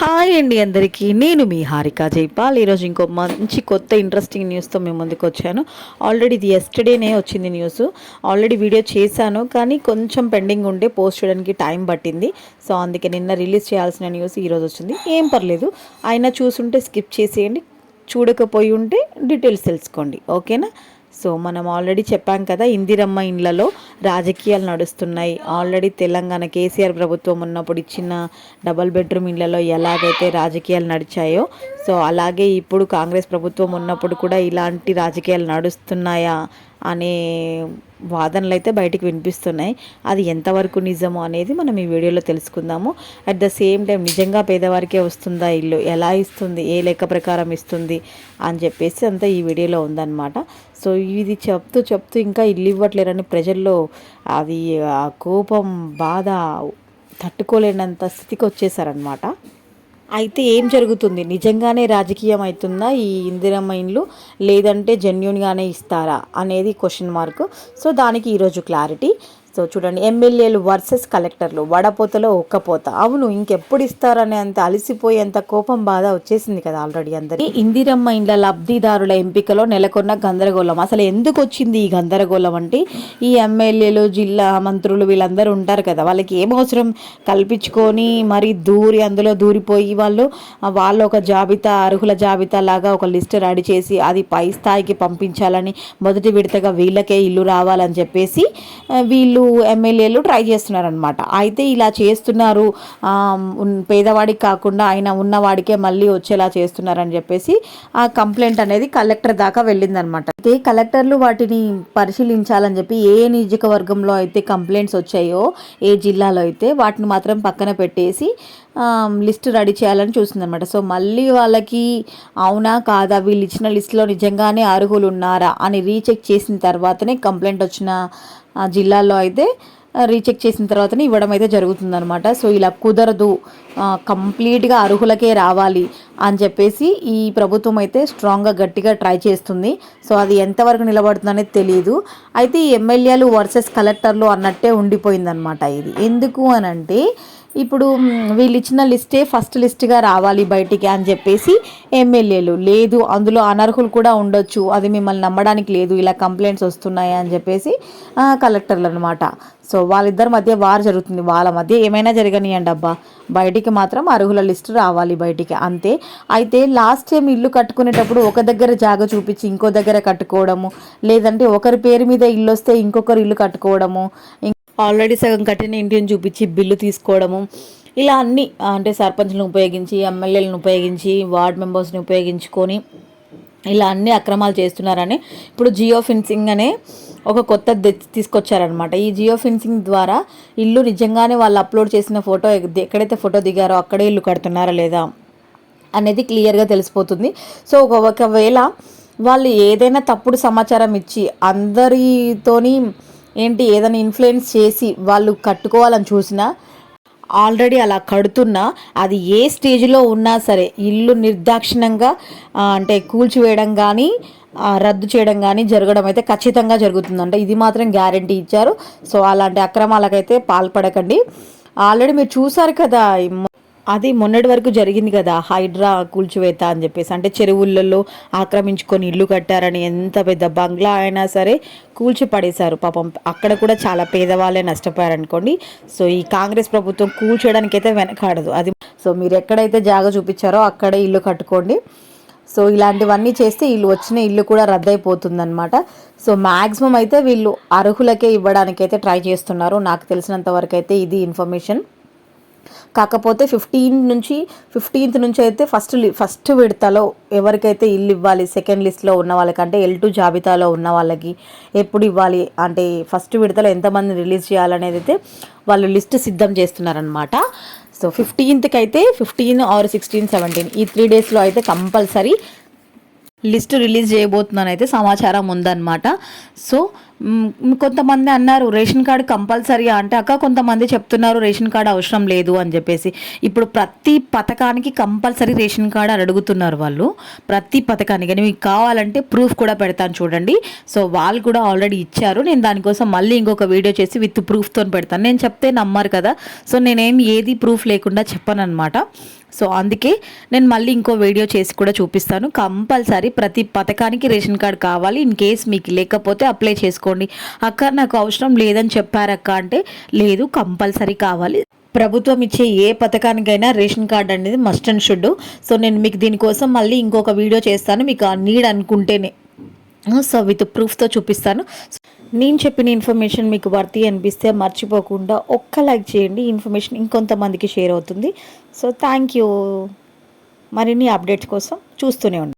Hi అండి అందరికీ. నేను మీ హారిక జైపాల్. ఈరోజు ఇంకో మంచి కొత్త ఇంట్రెస్టింగ్ న్యూస్తో మేము ముందుకు వచ్చాను. ఆల్రెడీ ఇది ఎస్టర్డేనే వచ్చింది న్యూస్ ఆల్రెడీ వీడియో చేశాను కానీ కొంచెం పెండింగ్ ఉండే పోస్ట్ చేయడానికి టైం పట్టింది. సో అందుకే నిన్న రిలీజ్ చేయాల్సిన న్యూస్ ఈరోజు వచ్చింది. ఏం పర్లేదు. అయినా చూసుంటే స్కిప్ చేసేయండి. చూడకపోయి ఉంటే డీటెయిల్స్ తెలుసుకోండి. ఓకేనా సో మనం ఆల్రెడీ చెప్పాం కదా ఇందిరమ్మ ఇండ్లలో రాజకీయాలు నడుస్తున్నాయి. ఆల్రెడీ తెలంగాణ కేసీఆర్ ప్రభుత్వం ఉన్నప్పుడు ఇచ్చిన డబల్ బెడ్రూమ్ ఇండ్లలో ఎలాగైతే రాజకీయాలు నడిచాయో సో అలాగే ఇప్పుడు కాంగ్రెస్ ప్రభుత్వం ఉన్నప్పుడు కూడా ఇలాంటి రాజకీయాలు నడుస్తున్నాయా? అనే వాదనలు అయితే బయటికి వినిపిస్తున్నాయి. అది ఎంతవరకు నిజమో అనేది మనం ఈ వీడియోలో తెలుసుకుందాము. అట్ ద సేమ్ టైం నిజంగా పేదవారికే వస్తుందా ఇల్లు? ఎలా ఇస్తుంది? ఏ లెక్క ప్రకారం ఇస్తుంది? అని చెప్పేసి అంతా ఈ వీడియోలో ఉందన్నమాట. సో ఇది చెప్తూ చెప్తూ ఇంకా ఇల్లు ఇవ్వట్లేరని ప్రజల్లో అది ఆ కోపం బాధ తట్టుకోలేనంత స్థితికి వచ్చేసారనమాట అయితే ఏం జరుగుతుంది? నిజంగానే రాజకీయం అవుతుందా ఈ ఇందిరమ్మ ఇండ్లు? లేదంటే జెన్యున్గానే ఇస్తారా? అనేది క్వశ్చన్ మార్క్ సో దానికి ఈరోజు క్లారిటీ సో చూడండి ఎమ్మెల్యేలు వర్సెస్ కలెక్టర్లు వడపోతలో ఒక్కపోత అవును ఇంకెప్పుడు ఇస్తారనే అంత అలసిపోయేంత కోపం బాధ వచ్చేసింది కదా ఆల్రెడీ అందరి ఇందిరమ్మ ఇండ్ల లబ్ధిదారుల ఎంపికలో నెలకొన్న గందరగోళం. అసలు ఎందుకు వచ్చింది ఈ గందరగోళం అంటే ఈ ఎమ్మెల్యేలు జిల్లా మంత్రులు వీళ్ళందరూ ఉంటారు కదా వాళ్ళకి ఏం అవసరం? కల్పించుకొని మరి దూరి అందులో దూరిపోయి వాళ్ళు వాళ్ళు ఒక జాబితా అర్హుల జాబితా లాగా ఒక లిస్ట్ రెడీ చేసి అది పై స్థాయికి పంపించాలని మొదటి విడతగా వీళ్ళకే ఇల్లు రావాలని చెప్పేసి వీళ్ళు వీళ్ళు ఎమ్మెల్యేలు ట్రై చేస్తున్నారనమాట అయితే ఇలా చేస్తున్నారు పేదవాడికి కాకుండా ఆయన ఉన్నవాడికే మళ్ళీ వచ్చేలా చేస్తున్నారని చెప్పేసి ఆ కంప్లైంట్ అనేది కలెక్టర్ దాకా వెళ్ళిందనమాట అయితే కలెక్టర్లు వాటిని పరిశీలించాలని చెప్పి ఏ నియోజకవర్గంలో అయితే కంప్లైంట్స్ వచ్చాయో ఏ జిల్లాలో అయితే వాటిని మాత్రం పక్కన పెట్టేసి లిస్ట్ రెడీ చేయాలని చూసిందనమాట సో మళ్ళీ వాళ్ళకి అవునా కాదా? వీళ్ళు ఇచ్చిన లిస్ట్లో నిజంగానే అర్హులు ఉన్నారా అని రీచెక్ చేసిన తర్వాతనే కంప్లైంట్ వచ్చిన జిల్లాలో అయితే రీచెక్ చేసిన తర్వాతనే ఇవ్వడం అయితే జరుగుతుందనమాట సో ఇలా కుదరదు కంప్లీట్గా అర్హులకే రావాలి అని చెప్పేసి ఈ ప్రభుత్వం అయితే స్ట్రాంగ్గా గట్టిగా ట్రై చేస్తుంది. సో అది ఎంతవరకు నిలబడుతుంది అనేది తెలియదు అయితే ఈ ఎమ్మెల్యేలు వర్సెస్ కలెక్టర్లు అన్నట్టే ఉండిపోయిందనమాట ఇది. ఎందుకు అని అంటే ఇప్పుడు వీళ్ళు ఇచ్చిన లిస్టే ఫస్ట్ లిస్ట్గా రావాలి బయటికి అని చెప్పేసి ఎమ్మెల్యేలు. లేదు అందులో అనర్హులు కూడా ఉండొచ్చు. అది మిమ్మల్ని నమ్మడానికి లేదు. ఇలా కంప్లైంట్స్ వస్తున్నాయి అని చెప్పేసి కలెక్టర్లు అనమాట సో వాళ్ళిద్దరి మధ్య వారు జరుగుతుంది. వాళ్ళ మధ్య ఏమైనా జరగనియండి అబ్బా. బయటికి మాత్రం అర్హుల లిస్ట్ రావాలి బయటికి. అంతే. అయితే లాస్ట్ టైం ఇల్లు కట్టుకునేటప్పుడు ఒక దగ్గర జాగ చూపించి ఇంకో దగ్గర కట్టుకోవడము లేదంటే ఒకరి పేరు మీద ఇల్లు వస్తే ఇంకొకరు ఇల్లు కట్టుకోవడము ఆల్రెడీ సగం కట్టిన ఇంటిని చూపించి బిల్లు తీసుకోవడము ఇలా అన్ని అంటే సర్పంచ్లను ఉపయోగించి ఎమ్మెల్యేలను ఉపయోగించి వార్డ్ మెంబర్స్ని ఉపయోగించుకొని ఇలా అన్ని అక్రమాలు చేస్తున్నారని ఇప్పుడు జియో ఫెన్సింగ్ అనే ఒక కొత్త తీసుకొచ్చారనమాట ఈ జియో ఫెన్సింగ్ ద్వారా ఇల్లు నిజంగానే వాళ్ళు అప్లోడ్ చేసిన ఫోటో ఎక్కడైతే ఫోటో దిగారో అక్కడే ఇల్లు కడుతున్నారా లేదా అనేది క్లియర్గా తెలిసిపోతుంది. సో ఒకవేళ వాళ్ళు ఏదైనా తప్పుడు సమాచారం ఇచ్చి అందరితోని ఏంటి ఏదైనా ఇన్ఫ్లుయెన్స్ చేసి వాళ్ళు కట్టుకోవాలని చూసినా ఆల్రెడీ అలా కడుతున్నా అది ఏ స్టేజ్లో ఉన్నా సరే ఇల్లు నిర్దాక్షిణ్యంగా అంటే కూల్చివేయడం కానీ రద్దు చేయడం కానీ జరగడం అయితే ఖచ్చితంగా జరుగుతుందంట ఇది మాత్రం గ్యారంటీ ఇచ్చారు. సో అలాంటి అక్రమాలకైతే పాల్పడకండి. ఆల్రెడీ మీరు చూసారు కదా అది మొన్నటి వరకు జరిగింది కదా హైడ్రా కూల్చివేత అని చెప్పేసి. అంటే చెరువులలో ఆక్రమించుకొని ఇల్లు కట్టారని ఎంత పెద్ద బంగ్లా అయినా సరే కూల్చి పడేశారు పాపం అక్కడ కూడా చాలా పేదవాళ్ళే నష్టపోయారనుకోండి. సో ఈ కాంగ్రెస్ ప్రభుత్వం కూల్చేయడానికైతే అయితే వెనకాడదు. అది సో మీరు ఎక్కడైతే జాగ చూపించారో అక్కడే ఇల్లు కట్టుకోండి. సో ఇలాంటివన్నీ చేస్తే వీళ్ళు వచ్చిన ఇల్లు కూడా రద్దయిపోతుందన్నమాట. సో మ్యాక్సిమం అయితే వీళ్ళు అర్హులకే ఇవ్వడానికైతే ట్రై చేస్తున్నారు. నాకు తెలిసినంత వరకు అయితే ఇది ఇన్ఫర్మేషన్. కాకపోతే ఫిఫ్టీన్ నుంచి ఫిఫ్టీన్త్ నుంచి అయితే ఫస్ట్ లి- ఫస్ట్ విడతలో ఎవరికైతే ఇల్లు ఇవ్వాలి సెకండ్ లిస్ట్లో ఉన్న వాళ్ళకంటే ఎల్ టూ జాబితాలో ఉన్న వాళ్ళకి ఎప్పుడు ఇవ్వాలి అంటే ఫస్ట్ విడతలో ఎంతమంది రిలీజ్ చేయాలనేది అయితే వాళ్ళు లిస్ట్ సిద్ధం చేస్తున్నారనమాట సో ఫిఫ్టీన్త్కి అయితే ఫిఫ్టీన్ ఆర్ సిక్స్టీన్ సెవెంటీన్ ఈ త్రీ డేస్లో అయితే కంపల్సరీ లిస్ట్ రిలీజ్ చేయబోతున్నాను అయితే సమాచారం ఉందన్నమాట. సో కొంతమంది అన్నారు రేషన్ కార్డు కంపల్సరీ అంటే అక్క కొంతమంది చెప్తున్నారు రేషన్ కార్డు అవసరం లేదు అని చెప్పేసి. ఇప్పుడు ప్రతి పథకానికి కంపల్సరీ రేషన్ కార్డు అని అడుగుతున్నారు వాళ్ళు. ప్రతి పథకానికి కానీ మీకు కావాలంటే ప్రూఫ్ కూడా పెడతాను చూడండి. సో వాళ్ళు కూడా ఆల్రెడీ ఇచ్చారు. నేను దానికోసం మళ్ళీ ఇంకొక వీడియో చేసి విత్ ప్రూఫ్తో పెడతాను. నేను చెప్తే నమ్మరు కదా. సో నేనేం ఏది ప్రూఫ్ లేకుండా చెప్పను అనమాట సో అందుకే నేను మళ్ళీ ఇంకో వీడియో చేసి కూడా చూపిస్తాను. కంపల్సరీ ప్రతి పథకానికి రేషన్ కార్డ్ కావాలి. ఇన్ కేస్ మీకు లేకపోతే అప్లై చేసుకో అనుకోండి అక్క నాకు అవసరం లేదని చెప్పారక్క అంటే లేదు కంపల్సరీ కావాలి. ప్రభుత్వం ఇచ్చే ఏ పథకానికైనా రేషన్ కార్డ్ అనేది మస్ట్ అండ్ షుడ్ సో నేను మీకు దీనికోసం మళ్ళీ ఇంకొక వీడియో చేస్తాను. మీకు ఆ నీడ్ అనుకుంటేనే. సో విత్ ప్రూఫ్తో చూపిస్తాను. నేను చెప్పిన ఇన్ఫర్మేషన్ మీకు వర్తి అనిపిస్తే మర్చిపోకుండా ఒక్క లైక్ చేయండి. ఇన్ఫర్మేషన్ ఇంకొంతమందికి షేర్ అవుతుంది. సో థ్యాంక్ యూ మరిన్ని అప్డేట్స్ కోసం చూస్తూనే ఉండండి.